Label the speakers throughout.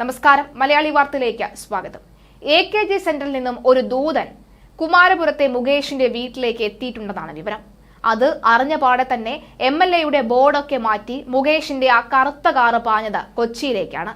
Speaker 1: നമസ്കാരം. മലയാളി വാർത്തയിലേക്ക് സ്വാഗതം. എ കെ ജി സെന്ററിൽ നിന്നും ഒരു ദൂതൻ കുമാരപുരത്തെ മുകേഷിന്റെ വീട്ടിലേക്ക് എത്തിയിട്ടുണ്ടെന്നാണ് വിവരം. അത് അറിഞ്ഞ പാടെ തന്നെ എം എൽ എയുടെ ബോർഡൊക്കെ മാറ്റി മുകേഷിന്റെ ആ കറുത്ത കാറ് പാഞ്ഞത് കൊച്ചിയിലേക്കാണ്.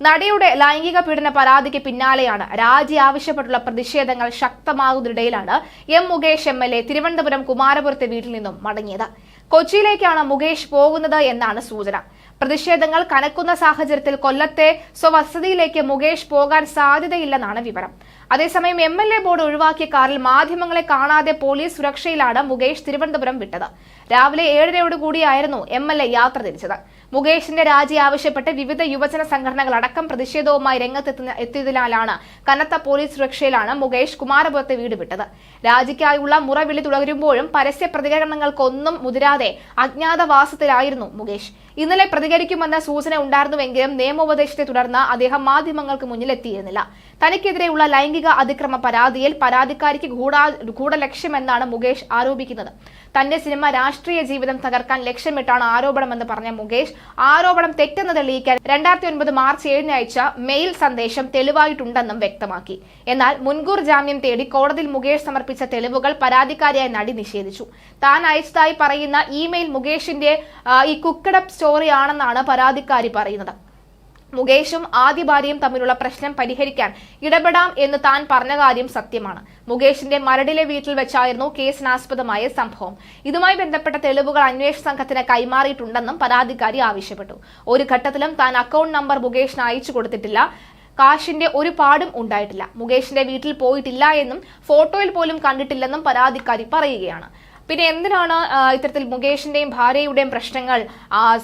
Speaker 1: നടിയുടെ ലൈംഗിക പീഡന പരാതിക്ക് പിന്നാലെയാണ് രാജി ആവശ്യപ്പെട്ടുള്ള പ്രതിഷേധങ്ങൾ ശക്തമാകുന്നതിനിടയിലാണ് M Mukesh M L A Thiruvananthapuram കുമാരപുരത്തെ വീട്ടിൽ നിന്നും മടങ്ങിയത്. കൊച്ചിയിലേക്കാണ് മുകേഷ് പോകുന്നത് എന്നാണ് സൂചന. പ്രതിഷേധങ്ങൾ കനക്കുന്ന സാഹചര്യത്തിൽ കൊല്ലത്തെ സ്വവസതിയിലേക്ക് മുകേഷ് പോകാൻ സാധ്യതയില്ലെന്നാണ് വിവരം. അതേസമയം എം എൽ എ ബോർഡ് ഒഴിവാക്കിയ കാറിൽ മാധ്യമങ്ങളെ കാണാതെ പോലീസ് സുരക്ഷയിലാണ് മുകേഷ് തിരുവനന്തപുരം വിട്ടത്. രാവിലെ ഏഴരയോടുകൂടിയായിരുന്നു എം എൽ എ യാത്ര തിരിച്ചത്. മുകേഷിന്റെ രാജി ആവശ്യപ്പെട്ട് വിവിധ യുവജന സംഘടനകൾ അടക്കം പ്രതിഷേധവുമായി രംഗത്തെത്തുന്ന എത്തിയതിനാലാണ് കനത്ത പോലീസ് സുരക്ഷയിലാണ് മുകേഷ് കുമാരപുരത്തെ വീട് വിട്ടത്. രാജിക്കായുള്ള മുറവിളി തുടരുമ്പോഴും പരസ്യ പ്രതികരണങ്ങൾക്കൊന്നും മുതിരാതെ അജ്ഞാതവാസത്തിലായിരുന്നു മുകേഷ്. ഇന്നലെ പ്രതികരിക്കുമെന്ന സൂചന ഉണ്ടായിരുന്നുവെങ്കിലും നിയമോപദേശത്തെ തുടർന്ന് അദ്ദേഹം മാധ്യമങ്ങൾക്ക് മുന്നിലെത്തിയിരുന്നില്ല. തനിക്കെതിരെയുള്ള ലൈംഗിക അതിക്രമ പരാതിയിൽ പരാതിക്കാരിക്ക് ഗൂഢാ ഗൂഢലക്ഷ്യമെന്നാണ് മുകേഷ് ആരോപിക്കുന്നത്. തന്റെ സിനിമ രാഷ്ട്രീയ ജീവിതം തകർക്കാൻ ലക്ഷ്യമിട്ടാണ് ആരോപണമെന്ന് പറഞ്ഞ മുകേഷ് ആരോപണം തെറ്റെന്ന് തെളിയിക്കാൻ രണ്ടായിരത്തി ഒൻപത് മാർച്ച് ഏഴിന് അയച്ച മെയിൽ സന്ദേശം തെളിവായിട്ടുണ്ടെന്നും വ്യക്തമാക്കി. എന്നാൽ മുൻകൂർ ജാമ്യം തേടി കോടതിയിൽ മുകേഷ് സമർപ്പിച്ച തെളിവുകൾ പരാതിക്കാരിയായ നടി നിഷേധിച്ചു. താൻ അയച്ചതായി പറയുന്ന ഇമെയിൽ മുകേഷിന്റെ ഈ കുക്കഡപ്പ് സ്റ്റോറി ആണെന്നാണ് പരാതിക്കാരി പറയുന്നത്. മുകേഷും ആദ്യ ഭാര്യയും തമ്മിലുള്ള പ്രശ്നം പരിഹരിക്കാൻ ഇടപെടാം എന്ന് താൻ പറഞ്ഞ കാര്യം സത്യമാണ്. മുകേഷിന്റെ മരടിലെ വീട്ടിൽ വെച്ചായിരുന്നു കേസിനാസ്പദമായ സംഭവം. ഇതുമായി ബന്ധപ്പെട്ട തെളിവുകൾ അന്വേഷണ സംഘത്തിന് കൈമാറിയിട്ടുണ്ടെന്നും പരാതിക്കാരി ആവശ്യപ്പെട്ടു. ഒരു ഘട്ടത്തിലും താൻ അക്കൗണ്ട് നമ്പർ മുകേഷിന് അയച്ചു കൊടുത്തിട്ടില്ല. കാശിന്റെ ഒരു പാടും ഉണ്ടായിട്ടില്ല. മുകേഷിന്റെ വീട്ടിൽ പോയിട്ടില്ല എന്നും ഫോട്ടോയിൽ പോലും കണ്ടിട്ടില്ലെന്നും പരാതിക്കാരി പറയുകയാണ്. പിന്നെ എന്തിനാണ് ഇത്തരത്തിൽ മുകേഷിന്റെയും ഭാര്യയുടെയും പ്രശ്നങ്ങൾ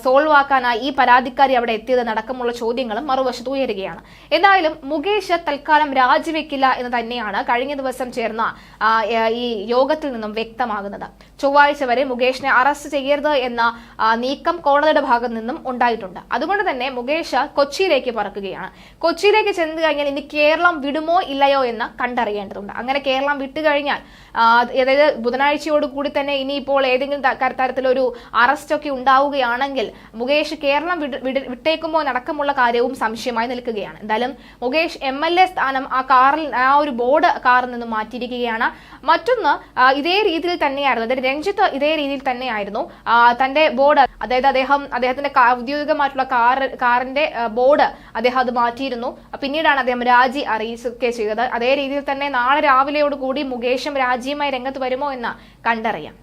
Speaker 1: സോൾവ് ആക്കാനായി ഈ പരാതിക്കാരി അവിടെ എത്തിയത് നടക്കമുള്ള ചോദ്യങ്ങളും മറുവശത്ത് ഉയരുകയാണ്. എന്തായാലും മുകേഷ് തൽക്കാലം രാജിവെക്കില്ല എന്ന് തന്നെയാണ് കഴിഞ്ഞ ദിവസം ചേർന്ന ഈ യോഗത്തിൽ നിന്നും വ്യക്തമാകുന്നത്. ചൊവ്വാഴ്ച വരെ മുകേഷിനെ അറസ്റ്റ് ചെയ്യരുത് എന്ന നീക്കം കോടതിയുടെ ഭാഗത്തു നിന്നും ഉണ്ടായിട്ടുണ്ട്. അതുകൊണ്ട് തന്നെ മുകേഷ് കൊച്ചിയിലേക്ക് പറക്കുകയാണ്. കൊച്ചിയിലേക്ക് ചെന്ന് കഴിഞ്ഞാൽ ഇനി കേരളം വിടുമോ ഇല്ലയോ എന്ന് കണ്ടറിയേണ്ടതുണ്ട്. അങ്ങനെ കേരളം വിട്ടു കഴിഞ്ഞാൽ അതായത് ബുധനാഴ്ചയോട് കൂടി തന്നെ ഇനിയിപ്പോൾ ഏതെങ്കിലും തരത്തിലൊരു അറസ്റ്റ് ഒക്കെ ഉണ്ടാവുകയാണെങ്കിൽ മുകേഷ് കേരളം വിട്ടേക്കുമ്പോൾ വിട്- വിട്ടേക്കുമോ നടക്കമുള്ള കാര്യവും സംശയമായി നിൽക്കുകയാണ്. എന്തായാലും മുകേഷ് എം എൽ എ സ്ഥാനം ആ കാറിൽ ആ ഒരു ബോർഡ് കാറിൽ നിന്ന് മാറ്റിയിരിക്കുകയാണ്. മറ്റൊന്ന് ഇതേ രീതിയിൽ തന്നെയായിരുന്നു. അതായത് രഞ്ജിത്ത് ഇതേ രീതിയിൽ തന്നെയായിരുന്നു. തന്റെ ബോർഡ് അതായത് അദ്ദേഹം അദ്ദേഹത്തിന്റെ ഔദ്യോഗികമായിട്ടുള്ള കാർ കാറിന്റെ ബോർഡ് അദ്ദേഹം അത് മാറ്റിയിരുന്നു. പിന്നീടാണ് അദ്ദേഹം രാജി അറിയിക്കുകയൊക്കെ ചെയ്തത്. അതേ രീതിയിൽ തന്നെ നാളെ രാവിലെയോടുകൂടി മുകേഷും രാജിയുമായി രംഗത്ത് വരുമോ എന്ന് കണ്ടറിയാം.